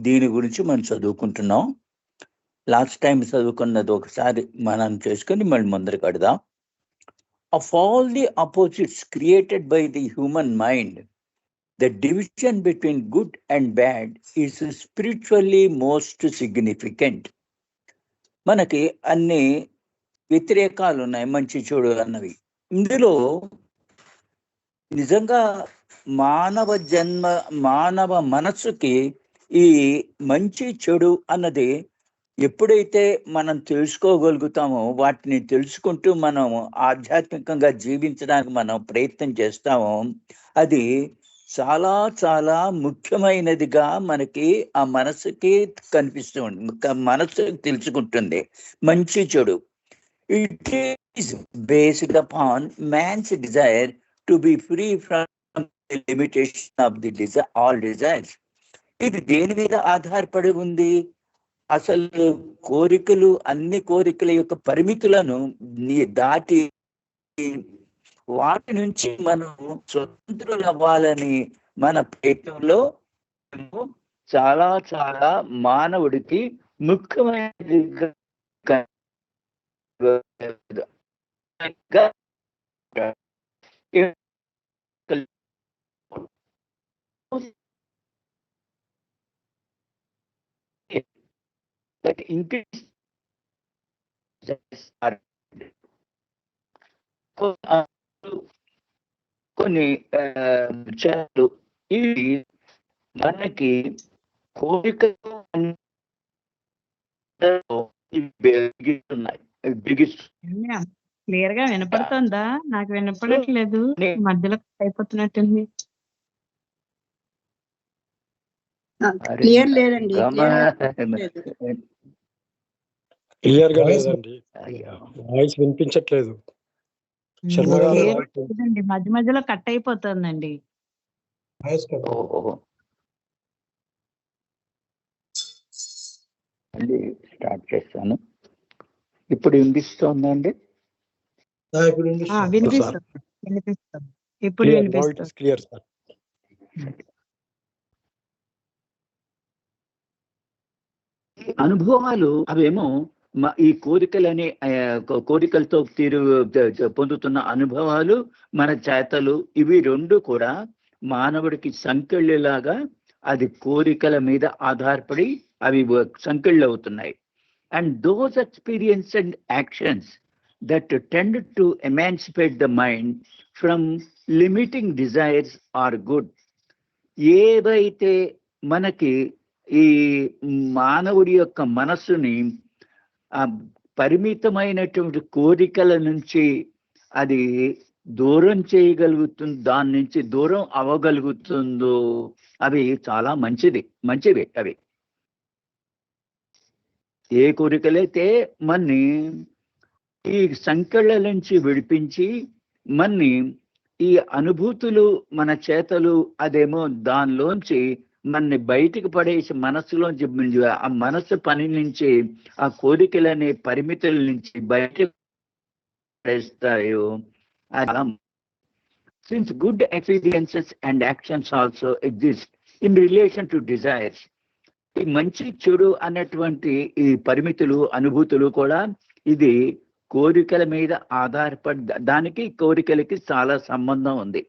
దీని గురించి మనం చదువుకుంటున్నాం. లాస్ట్ టైం చదువుకున్నది ఒకసారి మనం చేసుకొని మళ్ళీ ముందర కడదాం of all the opposites created by the human mind the division between good and bad is spiritually most significant మనకి అన్ని వ్యతిరేకాలు ఉన్నాయి మంచి చెడు అన్నవి. ఇందులో నిజంగా మానవ జన్మ మానవ మనస్సుకి ఈ మంచి చెడు అన్నది ఎప్పుడైతే మనం తెలుసుకోగలుగుతామో వాటిని తెలుసుకుంటూ మనం ఆధ్యాత్మికంగా జీవించడానికి మనం ప్రయత్నం చేస్తామో అది చాలా చాలా ముఖ్యమైనదిగా మనకి ఆ మనసుకి కనిపిస్తూ ఉంటుంది మనసు తెలుసుకుంటుంది. మంచి చెడు. It is based upon man's desire to be free from limitation of the desire all desires ఇది దేని మీద ఆధారపడి ఉంది? అసలు కోరికలు అన్ని కోరికల యొక్క పరిమితులను నీ- దాటి వాటి నుంచి మనం స్వతంత్రులు అవ్వాలని మన ప్రయత్నంలో చాలా చాలా మానవుడికి ముఖ్యమైనది that increase కొన్ని విషయాలు ఇవి మనకి బిగిస్తున్నాయి క్లియర్గా వినపడుతుందా? నాకు వినపడట్లేదు. మధ్యలో అయిపోతున్నట్టుంది. క్లియర్ లేదండి. క్లియర్గా వాయిస్ లేదండి. వాయిస్ వినిపించట్లేదు. మధ్య మధ్యలో కట్ అయిపోతుందండి. మళ్ళీ స్టార్ట్ చేస్తాను. ఇప్పుడు వినిపిస్తోందండి? ఇప్పుడు వినిపిస్తుంది. వినిపిస్తుంది వినిపిస్తుంది. ఇప్పుడు క్లియర్ నౌ ఇట్ వినిపిస్తుంది ఇస్ క్లియర్ సార్ అనుభవాలు అవేమో ఈ కోరికలని కోరికలతో తీరు పొందుతున్న అనుభవాలు మన చేతలు ఇవి రెండు కూడా మానవుడికి సంకెళ్ళలాగా అది కోరికల మీద ఆధారపడి అవి సంకెళ్ళు అవుతున్నాయి and those experience and actions that tend to emancipate the mind from limiting desires are good ఏవైతే మనకి ఈ మానవుడి యొక్క మనస్సుని ఆ పరిమితమైనటువంటి కోరికల నుంచి అది దూరం చేయగలుగుతుంది దాని నుంచి దూరం అవ్వగలుగుతుందో అవి చాలా మంచిది మంచివి అవి. ఏ కోరికలైతే మన్ని ఈ సంకెళ్ళ నుంచి విడిపించి మన్ని ఈ అనుభూతులు మన చేతలు అదేమో దానిలోంచి మనని బయటికి పడేసి మనస్సులోంచి ఆ మనస్సు పని నుంచి ఆ కోరికలనే పరిమితుల నుంచి బయటకు పడేస్తాయో since good experiences and actions also exist in relation to desires ఈ మంచి చెడు అన్నటువంటి ఈ పరిమితులు అనుభూతులు కూడా ఇది కోరికల మీద ఆధారపడి దానికి కోరికలకి చాలా సంబంధం ఉంది.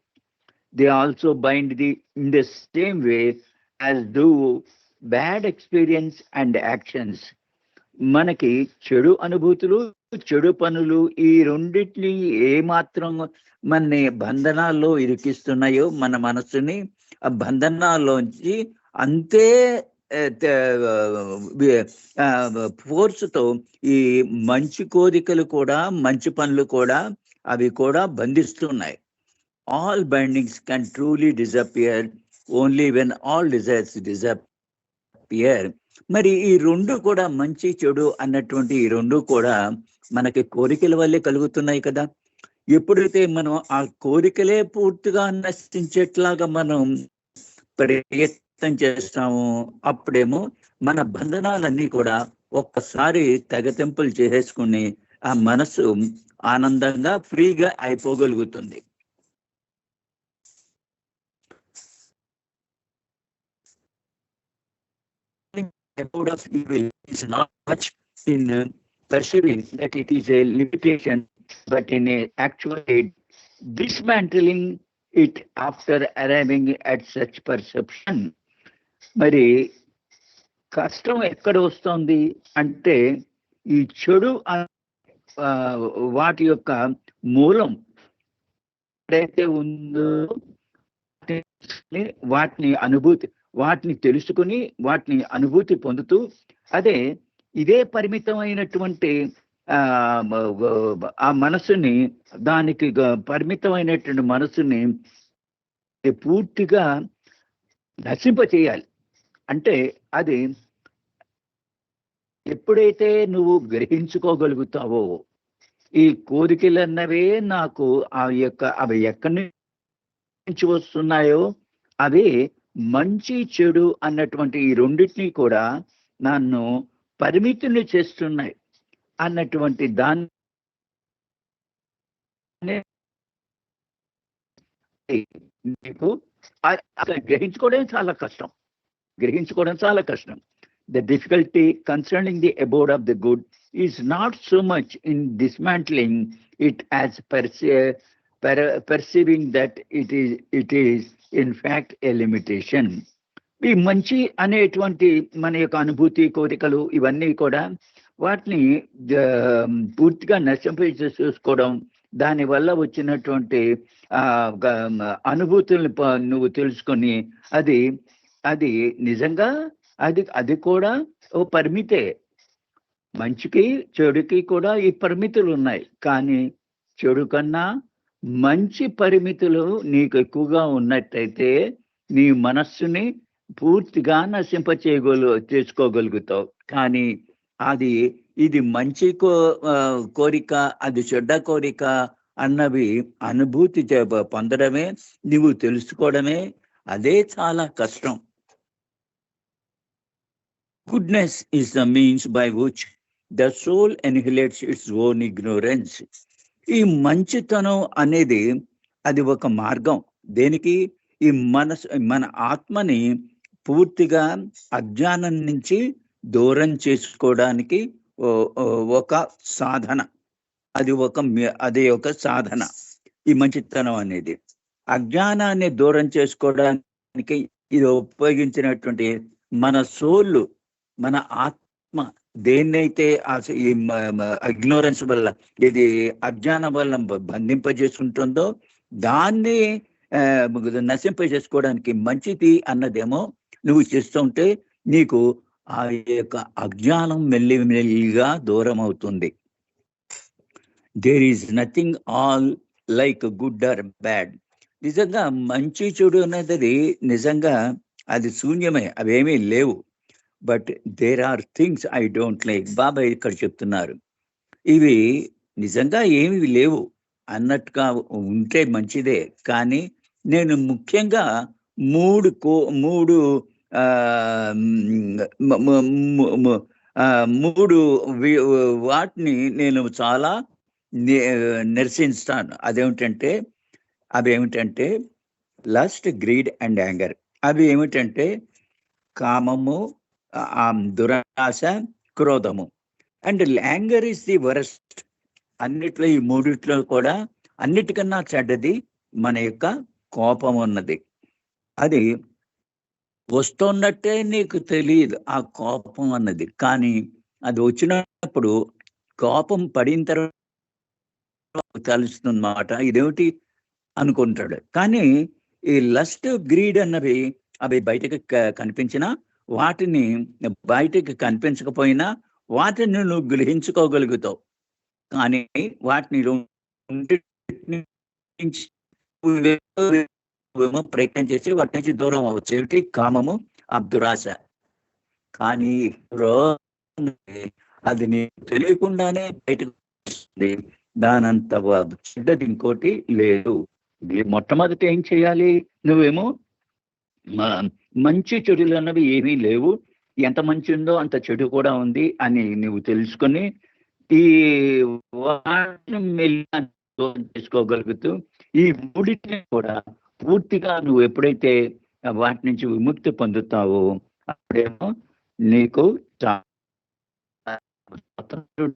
They also bind the in the same way as do bad experience and actions మనకి చెడు అనుభూతులు చెడు పనులు ఈ రెండిటిని ఏ మాత్రం మన బంధనాల్లో ఇరికిస్తున్నాయో మన మనసుని ఆ బంధనాల్లోంచి అంతే ఫోర్స్తో ఈ మంచి కోరికలు కూడా మంచి పనులు కూడా అవి కూడా బంధిస్తున్నాయి. All bindings can truly disappear only when all desires disappear మరి ఈ రెండు కూడా మంచి చెడు అన్నటువంటి ఈ రెండు కూడా మనకి కోరికల వల్లే కలుగుతున్నాయి కదా. ఎప్పుడైతే మనం ఆ కోరికలే పూర్తిగా నశించేట్లాగా మనం ప్రయత్నం చేస్తామో అప్పుడేమో మన బంధనాలన్నీ కూడా ఒక్కసారి తెగతింపులు చేసేసుకుని ఆ మనసు ఆనందంగా ఫ్రీగా అయిపోగలుగుతుంది. Abode of evil is not much in perceiving that it is a limitation, but in a actually dismantling it after arriving at such perception. మరి కష్టం ఎక్కడ వస్తుంది అంటే ఈ చెడు వాటి యొక్క మూలం ఎక్కడైతే ఉందో వాటిని అనుభూతి వాటిని తెలుసుకుని వాటిని అనుభూతి పొందుతూ అదే ఇదే పరిమితమైనటువంటి ఆ మనసుని దానికి పరిమితమైనటువంటి మనసుని పూర్తిగా నశింపచేయాలి. అంటే అది ఎప్పుడైతే నువ్వు గ్రహించుకోగలుగుతావో ఈ కోరికలన్నవే నాకు ఆ యొక్క అవి ఎక్కడి నుంచి వస్తున్నాయో అవి మంచి చెడు అన్నటువంటి ఈ రెండింటినీ కూడా నన్ను పరిమితుల్ని చేస్తున్నాయి అన్నటువంటి దాన్ని నీకు గ్రహించుకోవడం చాలా కష్టం. గ్రహించుకోవడం చాలా కష్టం. The difficulty concerning the abode of the good is not so much in dismantling it as perceiving that it is it is in fact a limitation. ఈ మంచి అనేటువంటి మన యొక్క అనుభూతి కోరికలు ఇవన్నీ కూడా వాటిని పూర్తిగా నశింప చూసుకోవడం దాని వల్ల వచ్చినటువంటి అనుభూతుల్ని నువ్వు తెలుసుకొని అది అది నిజంగా అది అది కూడా ఓ పరిమితే. మంచికి చెడుకి కూడా ఈ పరిమితులు ఉన్నాయి కానీ చెడు కన్నా మంచి పరిమితులు నీకు ఎక్కువగా ఉన్నట్టయితే నీ మనస్సుని పూర్తిగా నశింపచేయగలు చేసుకోగలుగుతావు. కానీ అది ఇది మంచి కో కోరిక అది చెడ్డ కోరిక అన్నవి అనుభూతి చే- పొందడమే నువ్వు తెలుసుకోవడమే అదే చాలా కష్టం. Goodness is the means by which the soul annihilates its own ignorance ఈ మంచితనం అనేది అది ఒక మార్గం. దేనికి? ఈ మనసు మన ఆత్మని పూర్తిగా అజ్ఞానం నుంచి దూరం చేసుకోవడానికి ఒక సాధన. అది ఒక మి- అది ఒక సాధన. ఈ మంచితనం అనేది. అజ్ఞానాన్ని దూరం చేసుకోవడానికి ఇది ఉపయోగించినటువంటి మన సోళ్ళు మన ఆత్మ దేన్నైతే ఆ- అగ్నోరెన్స్ ఇగ్నోరెన్స్ వల్ల ఇది అజ్ఞానం వల్ల బ- దాన్ని నశింపజేసుకోవడానికి మంచిది అన్నదేమో నువ్వు చేస్తుంటే నీకు ఆ యొక్క అజ్ఞానం మెల్లి మెల్లిగా దూరం అవుతుంది there is nothing all like good or bad నిజంగా మంచి చెడు అనేది నిజంగా అది శూన్యమే అవేమీ లేవు. But there are things I don't like బాబాయ్ ఇక్కడ చెప్తున్నారు. ఇవి నిజంగా ఏమి లేవు. అన్నట్టుగా ఉంటే మంచిదే. కానీ నేను ముఖ్యంగా మూడు కో మూడు మూడు వాటిని నేను చాలా నిరసిస్తాను. అదేమిటంటే అవి ఏమిటంటే లస్ట్ గ్రీడ్ అండ్ యాంగర్ అవి ఏమిటంటే కామము దురాశ క్రోధము. And anger is the worst. అన్నిట్లో ఈ మూడిట్లో కూడా అన్నిటికన్నా చెడ్డది మన యొక్క కోపం ఉన్నది. అది వస్తున్నట్టే నీకు తెలియదు ఆ కోపం అన్నది. కానీ అది వచ్చినప్పుడు కోపం పడిన తర్వాత తెలుస్తుంది ఇదేమిటి అనుకుంటాడు. కానీ ఈ లస్ట్ గ్రీడ్ అన్నవి అవి బయటకు కనిపించినా వాటిని బయటికి కనిపించకపోయినా వాటిని నువ్వు గ్రహించుకోగలుగుతావు. కానీ వాటిని ప్రయత్నం చేసి వాటి నుంచి దూరం అవ్వచ్చు. ఏమిటి? కామము అబ్దురాశ. కానీ అది నీకు తెలియకుండానే బయటకు దానంత చెడ్డది ఇంకోటి లేదు. ఇది మొట్టమొదటి ఏం చేయాలి? నువ్వేమో మంచి చెడులు అన్నవి ఏమీ లేవు. ఎంత మంచి ఉందో అంత చెడు కూడా ఉంది అని నువ్వు తెలుసుకొని ఈ వాటిని చేసుకోగలుగుతూ ఈ మూడింటిని కూడా పూర్తిగా నువ్వు ఎప్పుడైతే వాటి నుంచి విముక్తి పొందుతావో అప్పుడేమో నీకు చా- స్వతంత్రుడు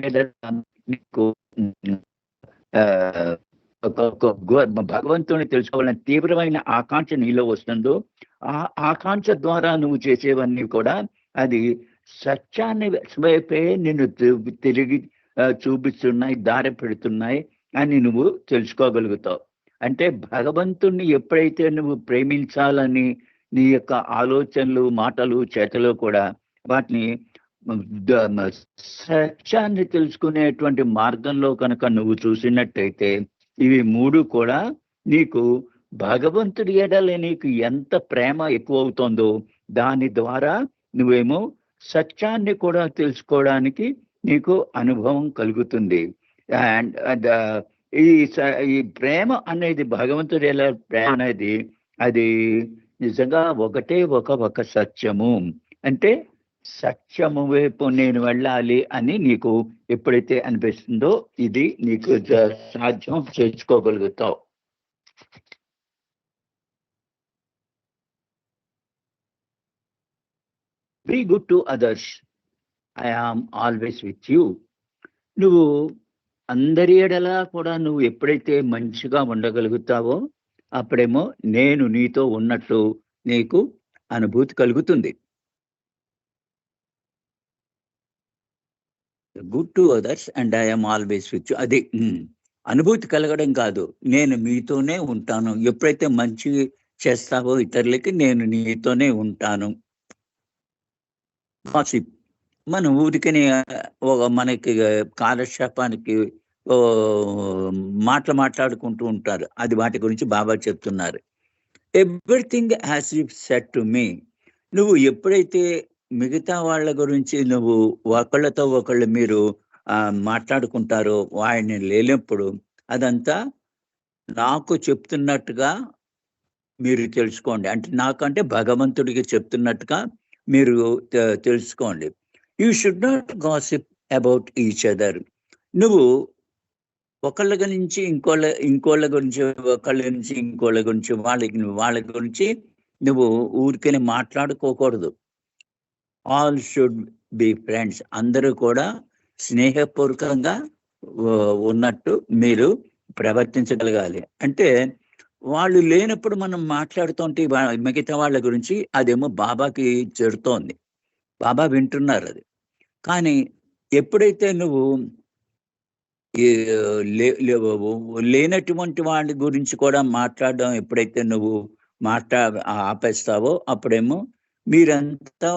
మీద నీకు ఆ, ఒక భగవంతుని తెలుసుకోవాలని తీవ్రమైన ఆకాంక్ష నీలో వస్తుందో ఆ ఆకాంక్ష ద్వారా నువ్వు చేసేవన్నీ కూడా అది సత్యాన్ని వైపే నిన్ను తి- తిరిగి చూపిస్తున్నాయి దారి పెడుతున్నాయి అని నువ్వు తెలుసుకోగలుగుతావు. అంటే భగవంతుణ్ణి ఎప్పుడైతే నువ్వు ప్రేమించాలని నీ యొక్క ఆలోచనలు మాటలు చేతలు కూడా వాటిని సత్యాన్ని తెలుసుకునేటువంటి మార్గంలో కనుక నువ్వు చూసినట్టయితే ఇవి మూడు కూడా నీకు భగవంతుడి ఎడల నీకు ఎంత ప్రేమ ఎక్కువ అవుతుందో దాని ద్వారా నువ్వేమో సత్యాన్ని కూడా తెలుసుకోవడానికి నీకు అనుభవం కలుగుతుంది. అండ్ ఈ ఈ ప్రేమ అనేది భగవంతుడి ఎలా ప్రేమ అనేది అది నిజంగా ఒకటే ఒక ఒక సత్యము. అంటే సత్యము వైపు నేను వెళ్ళాలి అని నీకు ఎప్పుడైతే అనిపిస్తుందో ఇది నీకు సాధ్యం చేసుకోగలుగుతావు be good to others I am always with you నువ్వు అందరి ఎడలా కూడా నువ్వు ఎప్పుడైతే మంచిగా ఉండగలుగుతావో అప్పుడేమో నేను నీతో ఉన్నట్టు నీకు అనుభూతి కలుగుతుంది. Good to others and I am always with అది అనుభూతి కలగడం కాదు. నేను మీతోనే ఉంటాను. ఎప్పుడైతే మంచి చేస్తావో ఇతరులకి నేను నీతోనే ఉంటాను. గాసిప్ మన ఊరికని ఒక మనకి కాలక్షేపానికి ఓ మాటలు మాట్లాడుకుంటూ ఉంటారు. అది వాటి గురించి బాబా చెప్తున్నారు. Everything has you set to me నువ్వు ఎప్పుడైతే మిగతా వాళ్ళ గురించి నువ్వు ఒకళ్ళతో ఒకళ్ళు మీరు ఆ, మాట్లాడుకుంటారో వాడిని లేనప్పుడు అదంతా నాకు చెప్తున్నట్టుగా మీరు తెలుసుకోండి. అంటే నాకంటే భగవంతుడికి చెప్తున్నట్టుగా మీరు తెలుసుకోండి. You should not gossip about each other నువ్వు ఒకళ్ళ గురించి ఇంకోళ్ళ ఇంకోళ్ళ గురించి ఒకళ్ళ గురించి ఇంకోళ్ళ గురించి వాళ్ళ వాళ్ళ గురించి నువ్వు ఊరికనే మాట్లాడుకోకూడదు. ఆల్ షుడ్ బి ఫ్రెండ్స్ అందరూ కూడా స్నేహపూర్వకంగా ఉన్నట్టు మీరు ప్రవర్తించగలగాలి. అంటే వాళ్ళు లేనప్పుడు మనం మాట్లాడుతుంటే మిగతా వాళ్ళ గురించి అదేమో బాబాకి చెడుతోంది బాబా వింటున్నారు అది. కానీ ఎప్పుడైతే నువ్వు ఈ లేనటువంటి వాళ్ళ గురించి కూడా మాట్లాడడం ఎప్పుడైతే నువ్వు మాట్లా ఆపేస్తావో అప్పుడేమో మీరంతా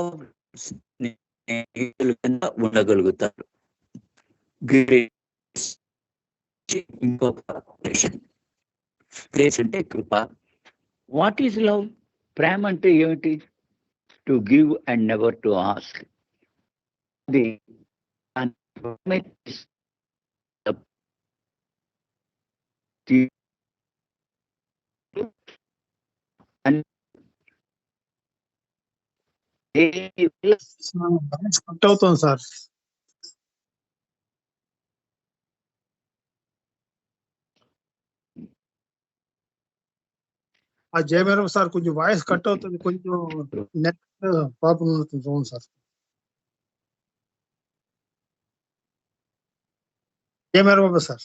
స్నేహితులుగా ఉండగలుగుతారు. ఇంకొక గ్రేస్ అంటే కృప. వాట్ ఈజ్ లవ్ ప్రేమ అంటే ఏమిటి? To give and never to ask అది వాయిస్ కట్ అవుతుంది సార్ ఆ జయమేరం సార్ కొంచెం వాయిస్ కట్ అవుతుంది కొంచెం నెట్ ప్రాబ్లం అవుతుంది చూడండి సార్. జయమేరం బాబా సార్.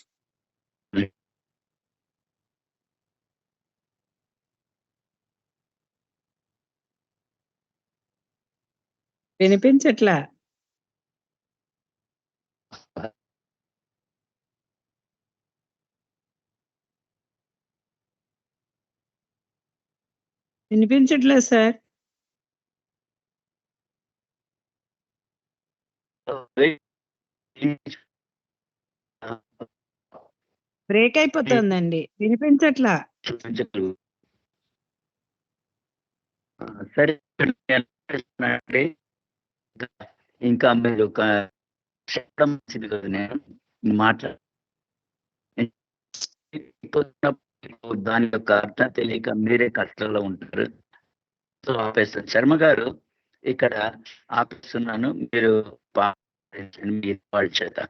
వినిపించట్లా? వినిపించట్లేదు సార్? బ్రేక్ అయిపోతుందండి వినిపించట్లా సరే ఇంకా మీరు నేను మాట్లా దాని యొక్క అర్థం తెలియక మీరే కష్టాల్లో ఉంటారు. సో ఆపేస్తాను. శర్మ గారు ఇక్కడ ఆపేస్తున్నాను. మీరు చేత.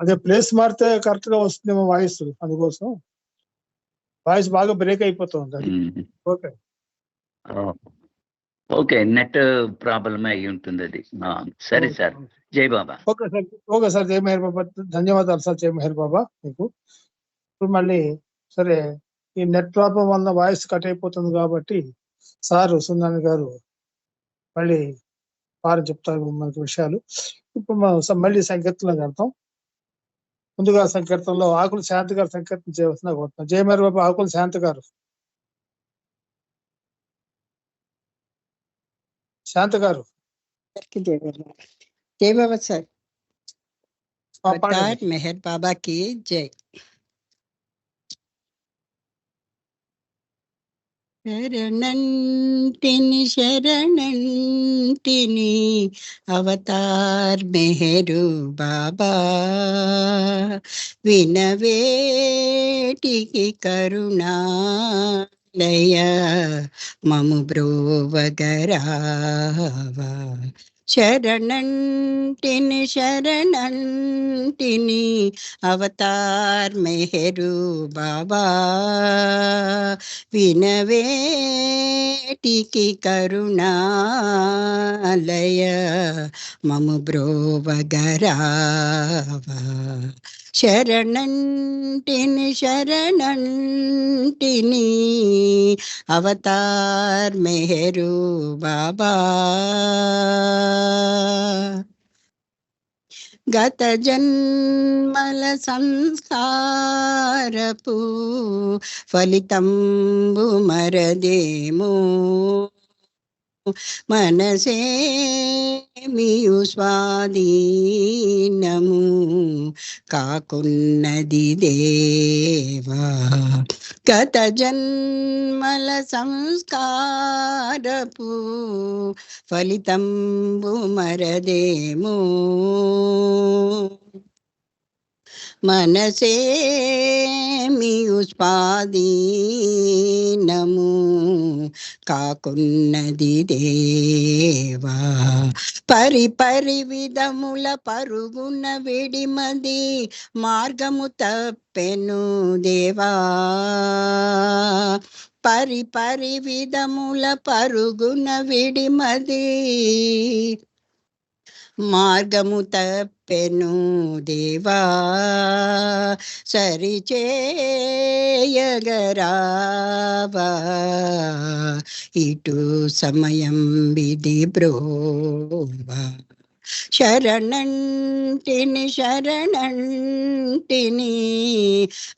అదే ప్లేస్ మారితే కరెక్ట్గా వస్తుందేమో వాయిస్ అందుకోసం. వాయిస్ బాగా బ్రేక్ అయిపోతుంది అది. ఓకే. ఓకే నెట్ ప్రాబ్లమ్ అయి ఉంటుంది అది. సరే సార్. జై Baba. Okay sir okay sir జై మెహర్ బాబా. ధన్యవాదాలు సార్ జై మెహర్ బాబా మీకు. ఇప్పుడు మళ్ళీ సరే ఈ నెట్ ప్రాబ్లం వల్ల వాయిస్ కట్ అయిపోతుంది కాబట్టి సార్ సుందాని గారు మళ్ళీ వారు చెప్తారు మనకి విషయాలు. ఇప్పుడు మనం మళ్ళీ సంకీర్తనలోకి వెళ్తాం ముందుగా సంకీర్తనలో ఆకుల శాంతి గారు సంకీర్తన చేయవలసిన కోరుతున్నాం జయ మెహర్ బాబా ఆకుల శాంతి గారు శాంతి గారు की जय बाबा जय बाबा सर ఆ, పాడండి. अवतार मेहर बाबा की जय శరణంటిని శరణంటిని అవతార్ మెహరు బాబా. వినవేటికి కరుణాలయ మము బ్రోవగరావా. శరణంటిని శరణంటిని అవతార్ మెహరు బాబా. వినవేటికి కరుణాలయ మము బ్రోవగరావా. శరణంటిని శరణంటిని. అవతార్ మెహరు బాబా. గత జన్మల సంస్కారపు ఫలితంబు మరదేమో. మనసే మియు స్వాధీనము కాకున్నది దేవా. గత జన్మల సంస్కారపు ఫలితంబు మరదేమో. మనసే కాకున్నది దేవా. పరి పరి విధముల పరుగున విడిమది మార్గము తప్పెను దేవా. పరి పరి విధముల పరుగున విడిమది మార్గము తప్ప చెప్పెను దేవా సరిచేయగరావా. ఇటు సమయం విధి బ్రోవా. శరణంటిని శరణంటిని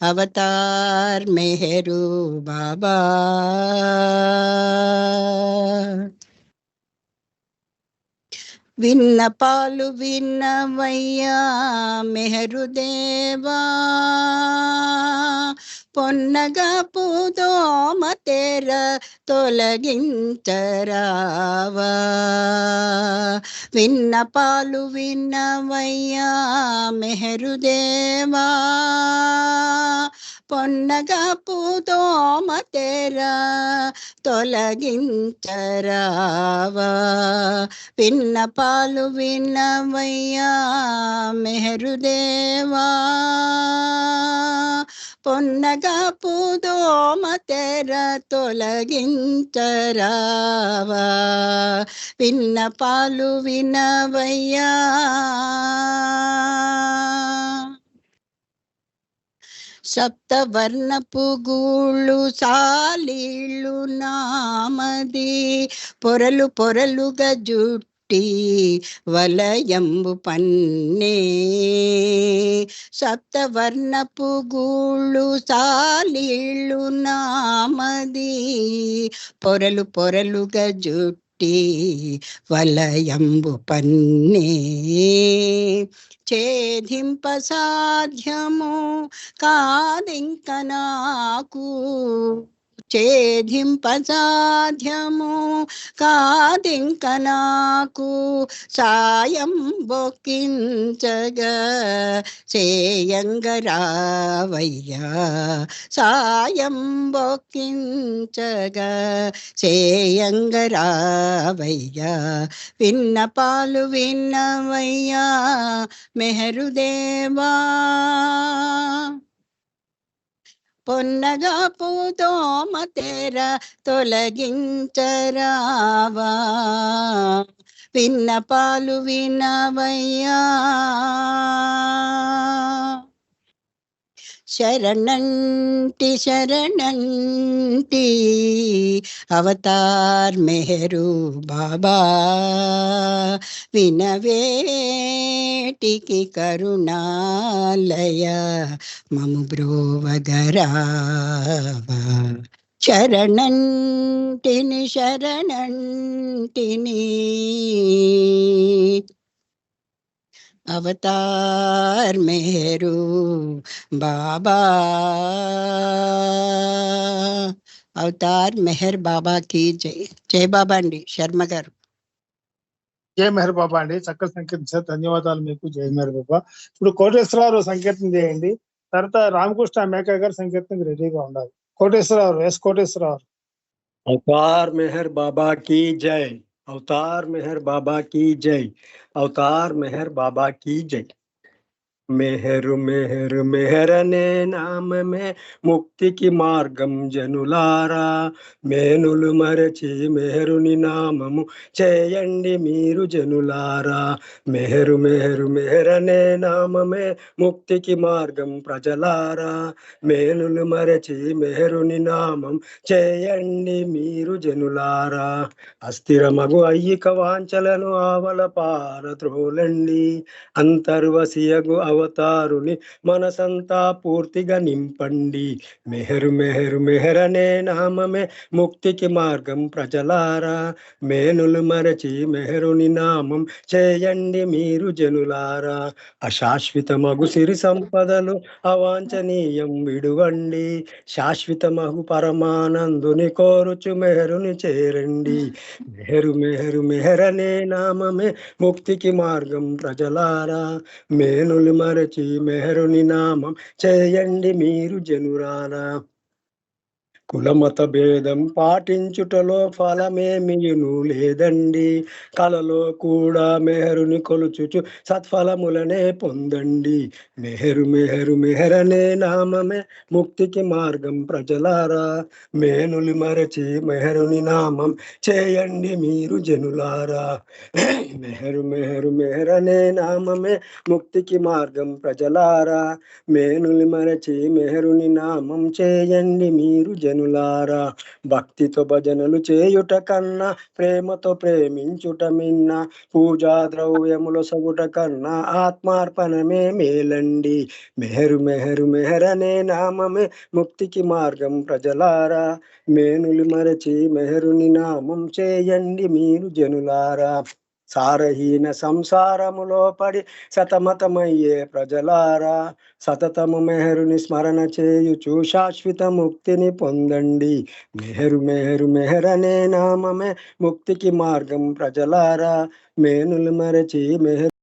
అవతార్ మెహరు బాబా విన్నపాలు విన్నవయ్యా మెహరుదేవా. పొన్నగా పూదోమ తెర తొలగించరావా. విన్న పాలు విన్నవయ్యా మెహరుదేవా పొన్నగా పూదోమ తెర తొలగించరావా. విన్న పాలు విన్నవయ్యా మెహరుదేవా పొన్నగా పూదోమ తెర తొలగించరావా విన్నపాలు వినవయ్యా సప్తవర్ణపు గూళ్ళు సాలీళ్ళు నామది పొరలు పొరలుగా జుట్టు వలయంబు పన్నే. సప్తవర్ణపు గూళ్ళు సాలీళ్ళు నామది. పొరలు పొరలుగా జుట్టి వలయంబు పన్నే. ఛేదింప సాధ్యము కాదింక నాకు. చేధింపసాధ్యము కాదింక నాకు సాయం బొక్కించగా చేయంగరావయ్యా. సాయం బొక్కించగా చేయంగరావయ్యా విన్నపాలు విన్నవయ్యా. మెహరుదేవా. పొన్నగా పూతోమ తెర తొలగించరావా. విన్నపాలు వినవయ్యా. శరణంటి శరణంటి అవతార్ మెహరు బాబా. వినవే వినవేటికి కరుణాలయ మము బ్రోవగరావా. శరణంటిని శరణంటిని. అవతార్ మేరు బాబా. అవతార్ మెహర్ బాబాకి జై జై బాబా అండి శర్మ గారు. జయ మెహర్ బాబా అండి చక్కగా సంకీర్తించారు ధన్యవాదాలు మీకు జయ మెహర్ బాబా ఇప్పుడు కోటేశ్వరరావు సంకీర్తన చేయండి తర్వాత రామకృష్ణ మేక గారు సంకీర్తనకి రెడీగా ఉండాలి కోటేశ్వరరావు ఎస్ కోటేశ్వరరావు अवतार मेहर बाबा की जय अवतार मेहर बाबा की जय अवतार मेहर बाबा की जय మెహరు మెహరు మెహరనే నామమే ముక్తికి మార్గం జనులారా. మేనులు మరచి మెహరుని నామము చేయండి మీరు జనులారా. మెహరు మెహరు మెహరనే నామమే ముక్తికి మార్గం ప్రజలారా. మేనులు మరచి మెహరుని నామం చేయండి మీరు జనులారా. అస్థిరమగు అయ్యిక వాంచలను ఆవల పార త్రోలండి. అంతర్వసియగు అవ అవతారుని మనసంతా పూర్తిగా నింపండి. మెహరు మెహరు మెహరనే నామమే ముక్తికి మార్గం ప్రజలారా. మేనులు మరచి మెహరుని నామం చేయండి మీరు జనులారా. అశాశ్వతమగు సిరి సంపదలు అవాంఛనీయం విడువండి. శాశ్వతమగు పరమానందుని కోరుచు మెహరుని చేరండి. మెహరు మెహరు మెహరనే నామమే ముక్తికి మార్గం ప్రజలారా. మేనులు మరచి మెహరుని నామం చేయండి మీరు జనురాలా. కులమత భేదం పాటించుటలో ఫలమేమియును లేదండి. కలలో కూడా మెహరుని కొలుచుచు సత్ఫలములనే పొందండి. మెహరు మెహరు మెహరనే నామమే ముక్తికి మార్గం ప్రజలారా. మేనులు మరచి మెహరుని నామం చేయండి మీరు జనులారా. మెహరు మెహరు మెహరనే నామమే ముక్తికి మార్గం ప్రజలారా. మేనులు మరచి మెహరుని నామం చేయండి మీరు జను జనులారా భక్తితో భజనలు చేయుట కన్నా ప్రేమతో ప్రేమించుట మిన్న పూజా ద్రవ్యముల సగుట కన్నా ఆత్మార్పణమే మేలండి. మెహరు మెహరు మెహరనే నామమే ముక్తికి మార్గం ప్రజలారా. మేనులు మరచి మెహరుని నామం చేయండి మీరు జనులారా. సారహీన సంసారములో పడి సతమతమయ్యే ప్రజలారా సతతము మెహరుని స్మరణ చేయుచు శాశ్వత ముక్తిని పొందండి. మెహరు మెహరు మెహరనే నామమే ముక్తికి మార్గం ప్రజలారా మేనులు మరచి మెహరు